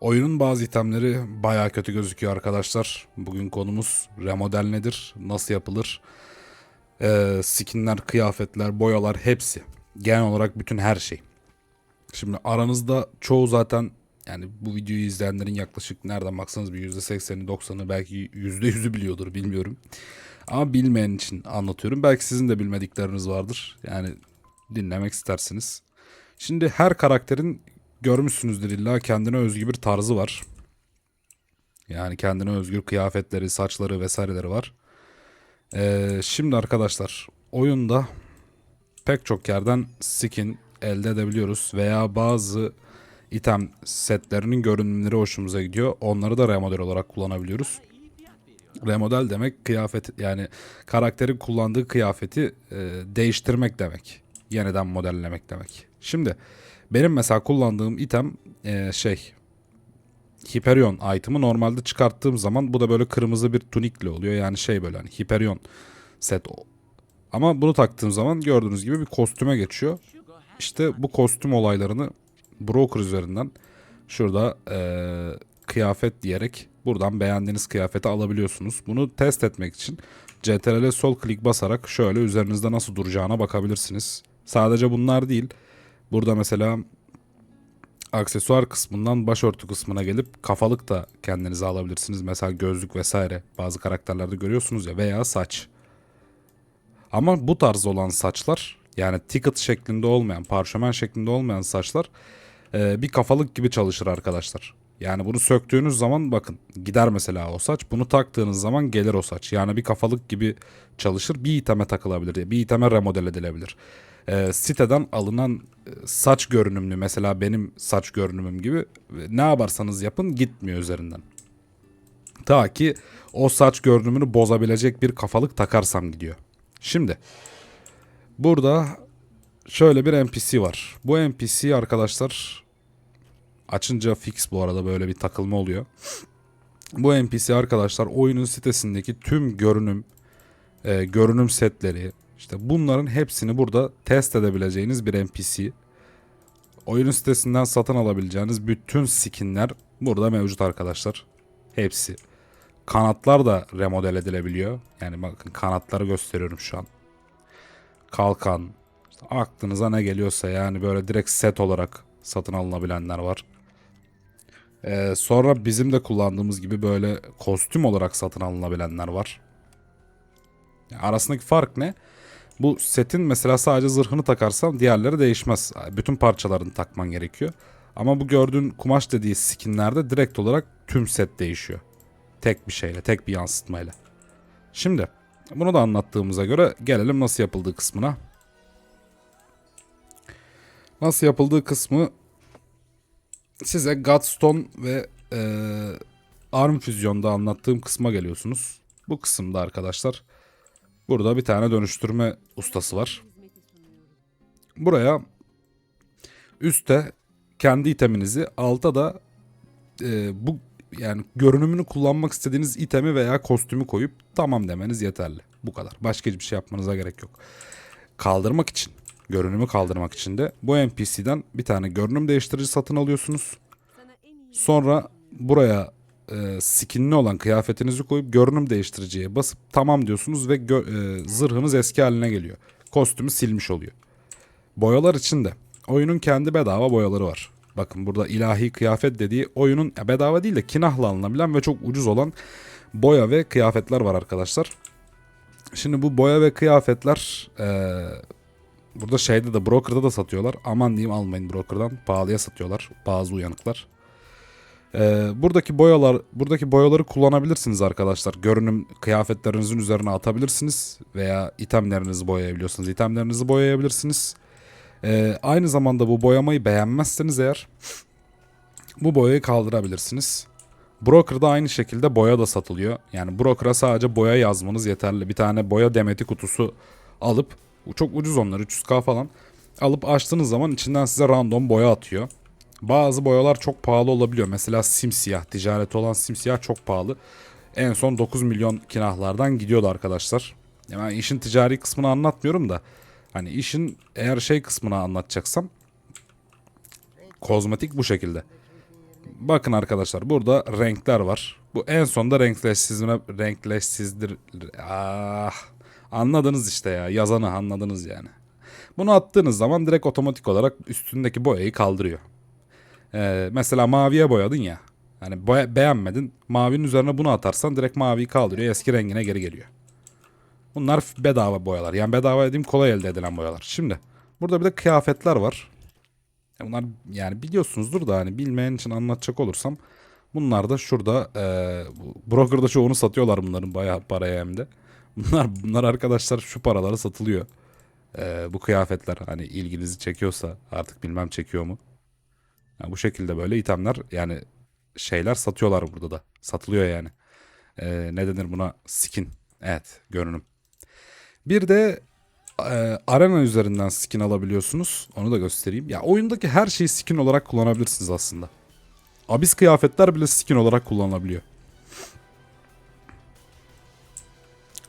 Oyunun bazı itemleri baya kötü gözüküyor arkadaşlar. Bugün konumuz remodel nedir, nasıl yapılır, ee, skinler, kıyafetler, boyalar hepsi. Genel olarak bütün her şey. Şimdi aranızda çoğu zaten yani bu videoyu izleyenlerin yaklaşık nereden baksanız bir %80'i 90'ı belki %100'ü biliyordur bilmiyorum. Ama bilmeyen için anlatıyorum. Belki sizin de bilmedikleriniz vardır. Yani dinlemek istersiniz. Şimdi her karakterin görmüşsünüzdür illa kendine özgü bir tarzı var. Yani kendine özgü kıyafetleri, saçları vesaireleri var. Ee, şimdi arkadaşlar oyunda pek çok yerden skin elde edebiliyoruz veya bazı item setlerinin görünümleri hoşumuza gidiyor. Onları da remodel olarak kullanabiliyoruz. Remodel demek kıyafet yani karakterin kullandığı kıyafeti e, değiştirmek demek. Yeniden modellemek demek. Şimdi benim mesela kullandığım item e, şey Hyperion item'ı normalde çıkarttığım zaman bu da böyle kırmızı bir tunikle oluyor. Yani şey böyle hani Hyperion set. Ama bunu taktığım zaman gördüğünüz gibi bir kostüme geçiyor. İşte bu kostüm olaylarını broker üzerinden şurada eee, kıyafet diyerek buradan beğendiğiniz kıyafeti alabiliyorsunuz. Bunu test etmek için CTRL sol klik basarak şöyle üzerinizde nasıl duracağına bakabilirsiniz. Sadece bunlar değil. Burada mesela aksesuar kısmından başörtü kısmına gelip kafalık da kendinize alabilirsiniz. Mesela gözlük vesaire bazı karakterlerde görüyorsunuz ya veya saç. Ama bu tarz olan saçlar yani ticket şeklinde olmayan, parşömen şeklinde olmayan saçlar e, bir kafalık gibi çalışır arkadaşlar. Yani bunu söktüğünüz zaman bakın gider mesela o saç. Bunu taktığınız zaman gelir o saç. Yani bir kafalık gibi çalışır. Bir iteme takılabilir. Bir iteme remodel edilebilir. E, siteden alınan saç görünümlü mesela benim saç görünümüm gibi ne yaparsanız yapın gitmiyor üzerinden. Ta ki o saç görünümünü bozabilecek bir kafalık takarsam gidiyor. Şimdi burada şöyle bir NPC var. Bu NPC arkadaşlar açınca fix bu arada böyle bir takılma oluyor. Bu NPC arkadaşlar oyunun sitesindeki tüm görünüm e, görünüm setleri işte bunların hepsini burada test edebileceğiniz bir NPC. Oyunun sitesinden satın alabileceğiniz bütün skinler burada mevcut arkadaşlar. Hepsi. Kanatlar da remodel edilebiliyor. Yani bakın kanatları gösteriyorum şu an. Kalkan. işte aklınıza ne geliyorsa yani böyle direkt set olarak satın alınabilenler var. Ee, sonra bizim de kullandığımız gibi böyle kostüm olarak satın alınabilenler var. Yani arasındaki fark ne? Bu setin mesela sadece zırhını takarsan diğerleri değişmez. Bütün parçalarını takman gerekiyor. Ama bu gördüğün kumaş dediği skinlerde direkt olarak tüm set değişiyor. Tek bir şeyle, tek bir yansıtmayla. Şimdi bunu da anlattığımıza göre gelelim nasıl yapıldığı kısmına. Nasıl yapıldığı kısmı size Godstone ve e, Arm Fusion'da anlattığım kısma geliyorsunuz. Bu kısımda arkadaşlar burada bir tane dönüştürme ustası var. Buraya üstte kendi iteminizi alta da e, bu yani görünümünü kullanmak istediğiniz itemi veya kostümü koyup tamam demeniz yeterli. Bu kadar. Başka hiçbir şey yapmanıza gerek yok. Kaldırmak için, görünümü kaldırmak için de bu NPC'den bir tane görünüm değiştirici satın alıyorsunuz. Sonra buraya e, skinli olan kıyafetinizi koyup görünüm değiştiriciye basıp tamam diyorsunuz ve gö- e, zırhınız eski haline geliyor. Kostümü silmiş oluyor. Boyalar için de oyunun kendi bedava boyaları var. Bakın burada ilahi kıyafet dediği oyunun ya bedava değil de kinahla alınabilen ve çok ucuz olan boya ve kıyafetler var arkadaşlar. Şimdi bu boya ve kıyafetler eee, burada şeyde de broker'da da satıyorlar. Aman diyeyim almayın broker'dan. Pahalıya satıyorlar bazı uyanıklar. Eee, buradaki boyalar buradaki boyaları kullanabilirsiniz arkadaşlar. Görünüm kıyafetlerinizin üzerine atabilirsiniz veya itemlerinizi boyayabiliyorsunuz. İtemlerinizi boyayabilirsiniz. Ee, aynı zamanda bu boyamayı beğenmezseniz eğer bu boyayı kaldırabilirsiniz. Broker'da aynı şekilde boya da satılıyor. Yani broker'a sadece boya yazmanız yeterli. Bir tane boya demeti kutusu alıp çok ucuz onlar 300k falan alıp açtığınız zaman içinden size random boya atıyor. Bazı boyalar çok pahalı olabiliyor. Mesela simsiyah, ticareti olan simsiyah çok pahalı. En son 9 milyon kinahlardan gidiyordu arkadaşlar. Yani işin ticari kısmını anlatmıyorum da Hani işin eğer şey kısmını anlatacaksam kozmetik bu şekilde. Bakın arkadaşlar burada renkler var. Bu en sonda renkleşsizme renkleşsizdir. Ah, anladınız işte ya. Yazanı anladınız yani. Bunu attığınız zaman direkt otomatik olarak üstündeki boyayı kaldırıyor. Ee, mesela maviye boyadın ya. Hani boya, beğenmedin. Mavinin üzerine bunu atarsan direkt maviyi kaldırıyor. Eski rengine geri geliyor. Bunlar bedava boyalar. Yani bedava dediğim kolay elde edilen boyalar. Şimdi burada bir de kıyafetler var. Bunlar yani biliyorsunuzdur da hani bilmeyen için anlatacak olursam bunlar da şurada e, broker'da çoğunu satıyorlar bunların bayağı paraya hem de. Bunlar bunlar arkadaşlar şu paralara satılıyor. E, bu kıyafetler hani ilginizi çekiyorsa artık bilmem çekiyor mu. Ya bu şekilde böyle itemler yani şeyler satıyorlar burada da. Satılıyor yani. E, ne denir buna? Skin. Evet görünüm. Bir de e, arena üzerinden skin alabiliyorsunuz. Onu da göstereyim. Ya oyundaki her şeyi skin olarak kullanabilirsiniz aslında. Abyss kıyafetler bile skin olarak kullanılabiliyor.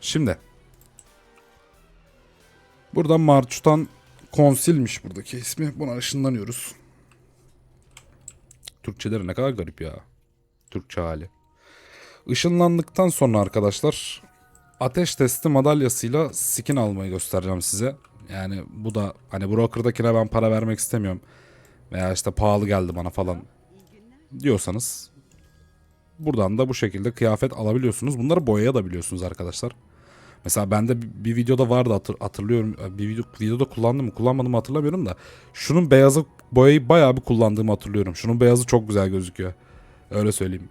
Şimdi. Buradan Marçutan Konsilmiş buradaki ismi. Buna ışınlanıyoruz. Türkçeleri ne kadar garip ya. Türkçe hali. Işınlandıktan sonra arkadaşlar ateş testi madalyasıyla skin almayı göstereceğim size. Yani bu da hani broker'dakine ben para vermek istemiyorum. Veya işte pahalı geldi bana falan diyorsanız buradan da bu şekilde kıyafet alabiliyorsunuz. Bunları boyayabiliyorsunuz arkadaşlar. Mesela bende bir, videoda vardı hatır- hatırlıyorum. Bir video, videoda kullandım mı kullanmadım mı hatırlamıyorum da. Şunun beyazı boyayı bayağı bir kullandığımı hatırlıyorum. Şunun beyazı çok güzel gözüküyor. Öyle söyleyeyim.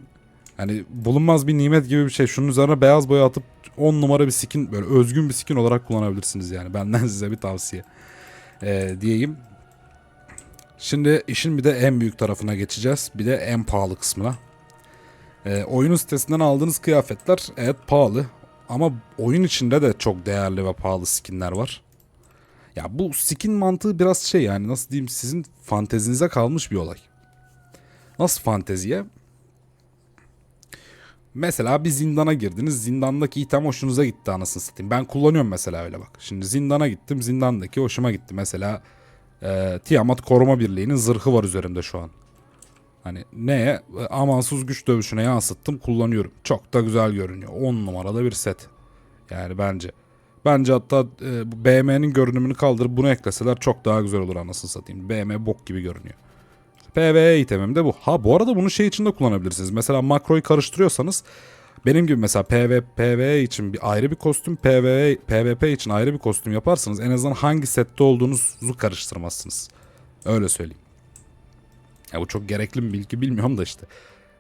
Hani bulunmaz bir nimet gibi bir şey. Şunun üzerine beyaz boya atıp 10 numara bir skin böyle özgün bir skin olarak kullanabilirsiniz yani. Benden size bir tavsiye. Ee, diyeyim. Şimdi işin bir de en büyük tarafına geçeceğiz. Bir de en pahalı kısmına. Ee, oyunun sitesinden aldığınız kıyafetler evet pahalı. Ama oyun içinde de çok değerli ve pahalı skinler var. Ya bu skin mantığı biraz şey yani nasıl diyeyim sizin fantezinize kalmış bir olay. Nasıl fanteziye? Mesela bir zindana girdiniz. Zindandaki item hoşunuza gitti anasını satayım. Ben kullanıyorum mesela öyle bak. Şimdi zindana gittim. Zindandaki hoşuma gitti. Mesela e, Tiamat Koruma Birliği'nin zırhı var üzerimde şu an. Hani neye? Amansız güç dövüşüne yansıttım kullanıyorum. Çok da güzel görünüyor. 10 numarada bir set. Yani bence. Bence hatta e, BM'nin görünümünü kaldırıp bunu ekleseler çok daha güzel olur anasını satayım. BM bok gibi görünüyor. PvE itemim de bu. Ha bu arada bunu şey için de kullanabilirsiniz. Mesela makroyu karıştırıyorsanız benim gibi mesela PV, PvE için bir ayrı bir kostüm, PvE, PvP için ayrı bir kostüm yaparsanız en azından hangi sette olduğunuzu karıştırmazsınız. Öyle söyleyeyim. Ya bu çok gerekli bir bilgi bilmiyorum da işte.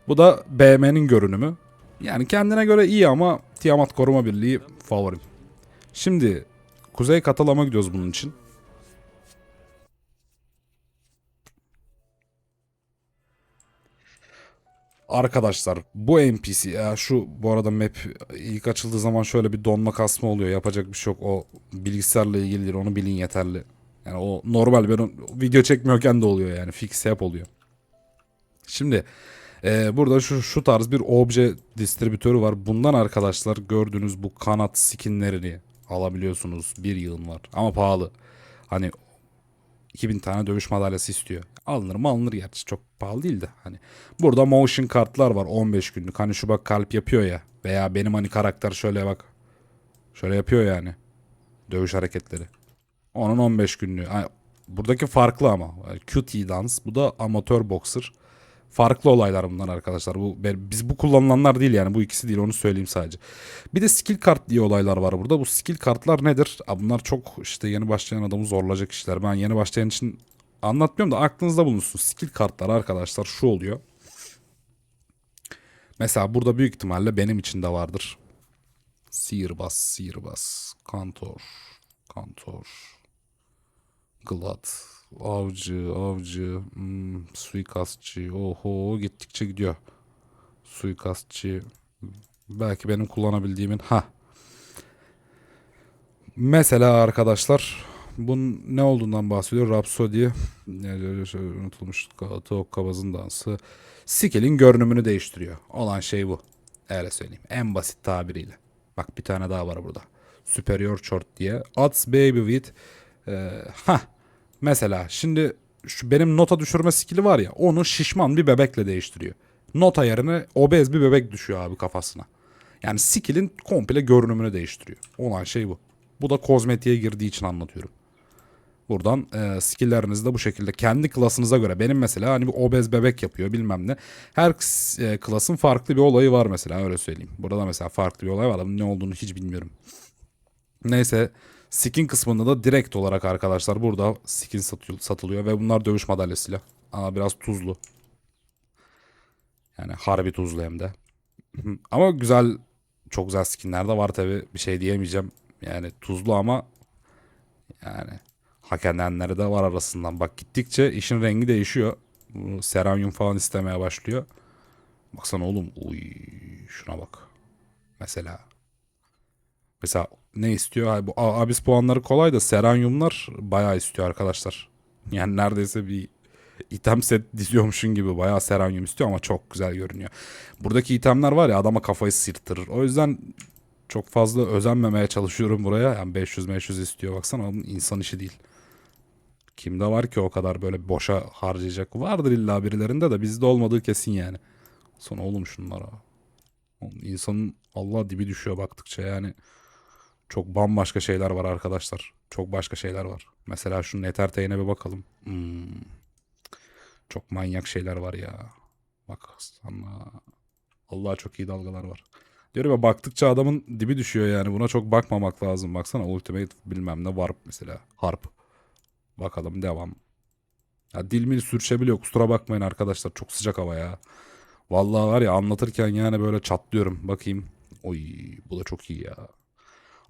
Bu da BM'nin görünümü. Yani kendine göre iyi ama Tiamat Koruma Birliği favorim. Şimdi Kuzey Katalama gidiyoruz bunun için. Arkadaşlar bu NPC ya şu bu arada map ilk açıldığı zaman şöyle bir donma kasma oluyor. Yapacak bir şey yok. O bilgisayarla ilgilidir. Onu bilin yeterli. Yani o normal ben video çekmiyorken de oluyor yani. Fix hep oluyor. Şimdi e, burada şu şu tarz bir obje distribütörü var. Bundan arkadaşlar gördüğünüz bu kanat skinlerini alabiliyorsunuz. Bir yığın var ama pahalı. Hani 2000 tane dövüş madalyası istiyor. Alınır mı alınır gerçi çok pahalı değil de. Hani burada motion kartlar var 15 günlük. Hani şu bak kalp yapıyor ya. Veya benim hani karakter şöyle bak. Şöyle yapıyor yani. Dövüş hareketleri. Onun 15 günlüğü. Hani buradaki farklı ama. Yani QT dans. Bu da amatör boxer. Farklı olaylar bunlar arkadaşlar. Bu biz bu kullanılanlar değil yani. Bu ikisi değil onu söyleyeyim sadece. Bir de skill kart diye olaylar var burada. Bu skill kartlar nedir? Aa, Bunlar çok işte yeni başlayan adamı zorlayacak işler. Ben yeni başlayan için anlatmıyorum da aklınızda bulunsun. Skill kartlar arkadaşlar şu oluyor. Mesela burada büyük ihtimalle benim için de vardır. Sihirbaz, sihirbaz, kantor, kantor, glad, avcı, avcı, hmm, suikastçı, oho gittikçe gidiyor. Suikastçı, belki benim kullanabildiğimin ha. Mesela arkadaşlar bunun ne olduğundan bahsediyor? Rhapsody, şöyle unutulmuş Galata Kabaz'ın dansı. Skill'in görünümünü değiştiriyor. Olan şey bu. Öyle söyleyeyim. En basit tabiriyle. Bak bir tane daha var burada. Superior Short diye. Odds Baby with e, ha mesela şimdi şu benim nota düşürme skill'i var ya onu şişman bir bebekle değiştiriyor. Nota yerine obez bir bebek düşüyor abi kafasına. Yani skill'in komple görünümünü değiştiriyor. Olan şey bu. Bu da kozmetiğe girdiği için anlatıyorum. Buradan e, skill'lerinizi de bu şekilde kendi klasınıza göre. Benim mesela hani bir obez bebek yapıyor bilmem ne. Her e, klasın farklı bir olayı var mesela öyle söyleyeyim. Burada mesela farklı bir olay var ama ne olduğunu hiç bilmiyorum. Neyse skin kısmında da direkt olarak arkadaşlar burada skin satılıyor ve bunlar dövüş madalyasıyla. Ama biraz tuzlu. Yani harbi tuzlu hem de. Ama güzel çok güzel skinler de var tabi bir şey diyemeyeceğim. Yani tuzlu ama yani hak edenleri de var arasından. Bak gittikçe işin rengi değişiyor. Seranyum falan istemeye başlıyor. Baksana oğlum. Uy, şuna bak. Mesela. Mesela ne istiyor? Ha, Bu Abis puanları kolay da Seranyumlar bayağı istiyor arkadaşlar. Yani neredeyse bir item set diziyormuşun gibi bayağı Seranyum istiyor ama çok güzel görünüyor. Buradaki itemler var ya adama kafayı sırtırır. O yüzden çok fazla özenmemeye çalışıyorum buraya. Yani 500-500 istiyor baksana onun insan işi değil. Kimde var ki o kadar böyle boşa harcayacak? Vardır illa birilerinde de bizde olmadığı kesin yani. Sonra oğlum şunlara. İnsanın Allah dibi düşüyor baktıkça yani. Çok bambaşka şeyler var arkadaşlar. Çok başka şeyler var. Mesela şu Nethertey'ine bir bakalım. Hmm. Çok manyak şeyler var ya. Bak sana. Allah çok iyi dalgalar var. Diyorum ya baktıkça adamın dibi düşüyor yani. Buna çok bakmamak lazım. Baksana Ultimate bilmem ne Warp mesela. Harp. Bakalım devam. Ya dil mil sürçebiliyor. Kusura bakmayın arkadaşlar. Çok sıcak hava ya. Vallahi var ya anlatırken yani böyle çatlıyorum. Bakayım. Oy bu da çok iyi ya.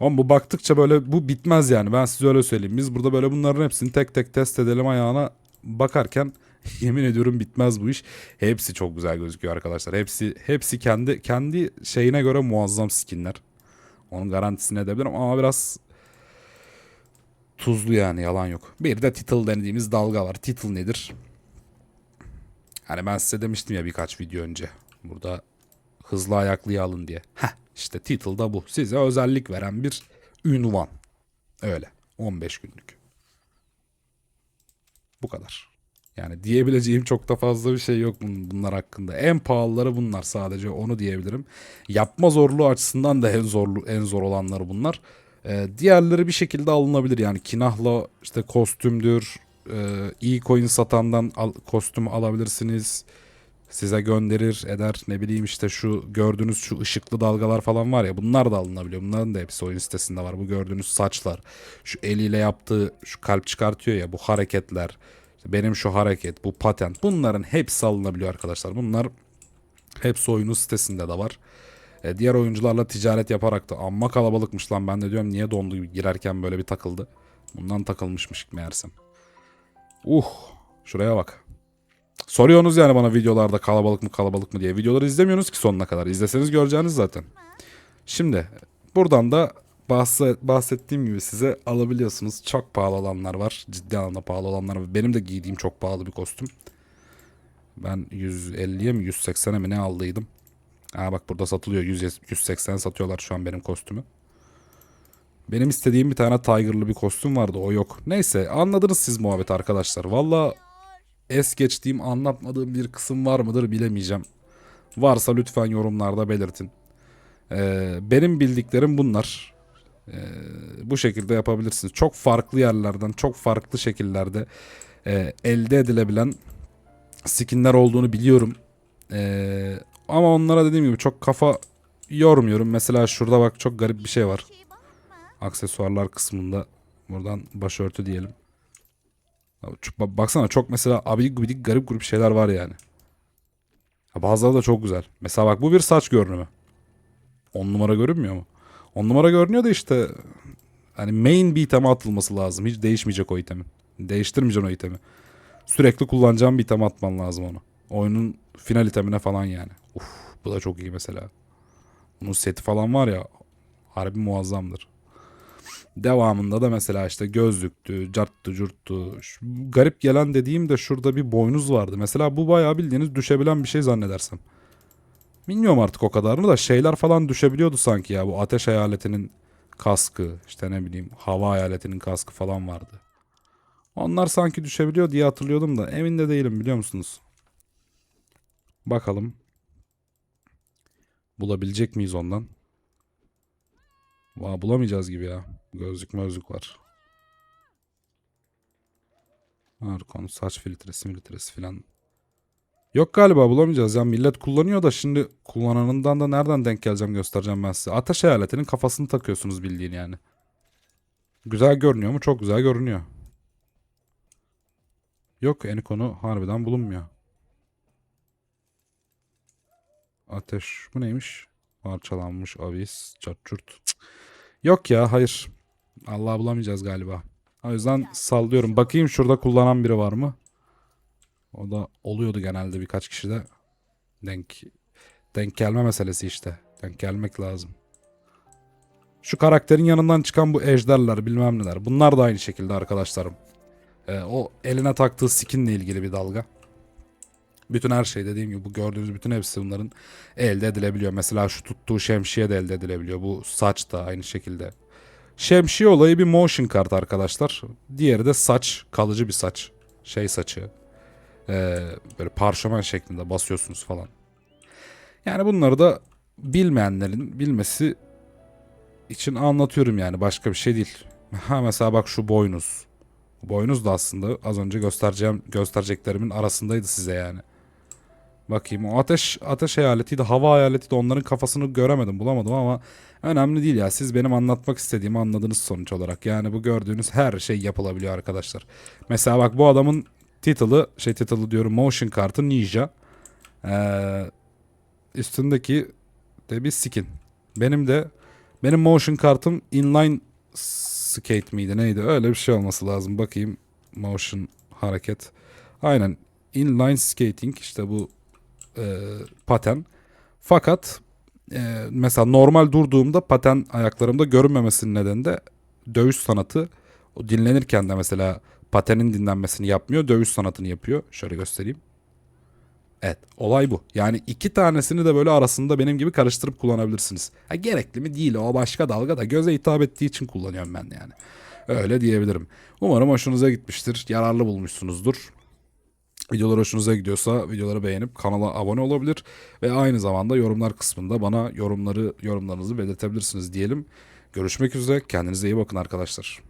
Ama bu baktıkça böyle bu bitmez yani. Ben size öyle söyleyeyim. Biz burada böyle bunların hepsini tek tek test edelim ayağına bakarken yemin ediyorum bitmez bu iş. Hepsi çok güzel gözüküyor arkadaşlar. Hepsi hepsi kendi kendi şeyine göre muazzam skinler. Onun garantisini edebilirim ama biraz tuzlu yani yalan yok. Bir de title denediğimiz dalga var. Title nedir? Hani ben size demiştim ya birkaç video önce. Burada hızlı ayaklıyı alın diye. Heh işte title da bu. Size özellik veren bir ünvan. Öyle. 15 günlük. Bu kadar. Yani diyebileceğim çok da fazla bir şey yok bun- bunlar hakkında. En pahalıları bunlar sadece onu diyebilirim. Yapma zorluğu açısından da en zorlu en zor olanları bunlar. Ee, diğerleri bir şekilde alınabilir yani kinahla işte kostümdür, e, iyi coin satandan al, kostüm alabilirsiniz. Size gönderir eder ne bileyim işte şu gördüğünüz şu ışıklı dalgalar falan var ya bunlar da alınabiliyor. Bunların da hepsi oyun sitesinde var. Bu gördüğünüz saçlar, şu eliyle yaptığı şu kalp çıkartıyor ya bu hareketler. benim şu hareket, bu patent bunların hepsi alınabiliyor arkadaşlar. Bunlar hepsi oyunun sitesinde de var. E, diğer oyuncularla ticaret yaparak da amma kalabalıkmış lan ben de diyorum niye dondu girerken böyle bir takıldı. Bundan takılmışmış meğersem. Uh şuraya bak. Soruyorsunuz yani bana videolarda kalabalık mı kalabalık mı diye. Videoları izlemiyorsunuz ki sonuna kadar. İzleseniz göreceğiniz zaten. Şimdi buradan da bahse- bahsettiğim gibi size alabiliyorsunuz. Çok pahalı olanlar var. Ciddi anlamda pahalı olanlar var. Benim de giydiğim çok pahalı bir kostüm. Ben 150'ye mi 180'e mi ne aldıydım. Aa bak burada satılıyor. 100, 180 satıyorlar şu an benim kostümü. Benim istediğim bir tane Tiger'lı bir kostüm vardı. O yok. Neyse anladınız siz muhabbet arkadaşlar. Valla es geçtiğim anlatmadığım bir kısım var mıdır bilemeyeceğim. Varsa lütfen yorumlarda belirtin. Ee, benim bildiklerim bunlar. Ee, bu şekilde yapabilirsiniz. Çok farklı yerlerden, çok farklı şekillerde e, elde edilebilen skinler olduğunu biliyorum. Ee, ama onlara dediğim gibi çok kafa yormuyorum. Mesela şurada bak çok garip bir şey var. Aksesuarlar kısmında buradan başörtü diyelim. Baksana çok mesela abidik gubidik garip grup şeyler var yani. Ya Bazıları da çok güzel. Mesela bak bu bir saç görünümü. 10 numara görünmüyor mu? 10 numara görünüyor da işte hani main bir iteme atılması lazım. Hiç değişmeyecek o itemin. Değiştirmeyeceksin o itemi. Sürekli kullanacağın bir item atman lazım onu. Oyunun final itemine falan yani. Uf, bu da çok iyi mesela. Bunun seti falan var ya harbi muazzamdır. Devamında da mesela işte gözlüktü, carttı, curttu. Garip gelen dediğim de şurada bir boynuz vardı. Mesela bu bayağı bildiğiniz düşebilen bir şey zannedersem. Bilmiyorum artık o kadarını da şeyler falan düşebiliyordu sanki ya. Bu ateş hayaletinin kaskı, işte ne bileyim hava hayaletinin kaskı falan vardı. Onlar sanki düşebiliyor diye hatırlıyordum da emin de değilim biliyor musunuz? Bakalım. Bulabilecek miyiz ondan? Vaa bulamayacağız gibi ya. Gözlük mözlük var. Konu saç filtresi filtresi filan. Yok galiba bulamayacağız ya. Millet kullanıyor da şimdi kullananından da nereden denk geleceğim göstereceğim ben size. Ateş hayaletinin kafasını takıyorsunuz bildiğin yani. Güzel görünüyor mu? Çok güzel görünüyor. Yok en konu harbiden bulunmuyor. Ateş bu neymiş? Parçalanmış avis çarçurt. Cık. Yok ya hayır. Allah bulamayacağız galiba. O yüzden sallıyorum. Bakayım şurada kullanan biri var mı? O da oluyordu genelde birkaç kişide. Denk denk gelme meselesi işte. Denk gelmek lazım. Şu karakterin yanından çıkan bu ejderler bilmem neler. Bunlar da aynı şekilde arkadaşlarım. Ee, o eline taktığı skinle ilgili bir dalga. Bütün her şey dediğim gibi bu gördüğünüz bütün hepsi bunların elde edilebiliyor. Mesela şu tuttuğu şemsiye de elde edilebiliyor. Bu saç da aynı şekilde. Şemsiye olayı bir motion kart arkadaşlar. Diğeri de saç. Kalıcı bir saç. Şey saçı. Ee, böyle parşömen şeklinde basıyorsunuz falan. Yani bunları da bilmeyenlerin bilmesi için anlatıyorum yani başka bir şey değil. Ha mesela bak şu boynuz. Boynuz da aslında az önce göstereceğim göstereceklerimin arasındaydı size yani. Bakayım o ateş ateş hayaletiydi, hava hayaleti de onların kafasını göremedim, bulamadım ama önemli değil ya. Siz benim anlatmak istediğimi anladınız sonuç olarak. Yani bu gördüğünüz her şey yapılabiliyor arkadaşlar. Mesela bak bu adamın title'ı, şey title'ı diyorum motion kartı Ninja. Ee, üstündeki de bir skin. Benim de benim motion kartım inline skate miydi neydi öyle bir şey olması lazım. Bakayım motion hareket. Aynen inline skating işte bu e, paten. Fakat e, mesela normal durduğumda paten ayaklarımda görünmemesinin nedeni de dövüş sanatı. O dinlenirken de mesela patenin dinlenmesini yapmıyor. Dövüş sanatını yapıyor. Şöyle göstereyim. Evet olay bu. Yani iki tanesini de böyle arasında benim gibi karıştırıp kullanabilirsiniz. Ha, gerekli mi değil o başka dalga da göze hitap ettiği için kullanıyorum ben yani. Öyle diyebilirim. Umarım hoşunuza gitmiştir. Yararlı bulmuşsunuzdur. Videolar hoşunuza gidiyorsa videoları beğenip kanala abone olabilir ve aynı zamanda yorumlar kısmında bana yorumları yorumlarınızı belirtebilirsiniz diyelim. Görüşmek üzere. Kendinize iyi bakın arkadaşlar.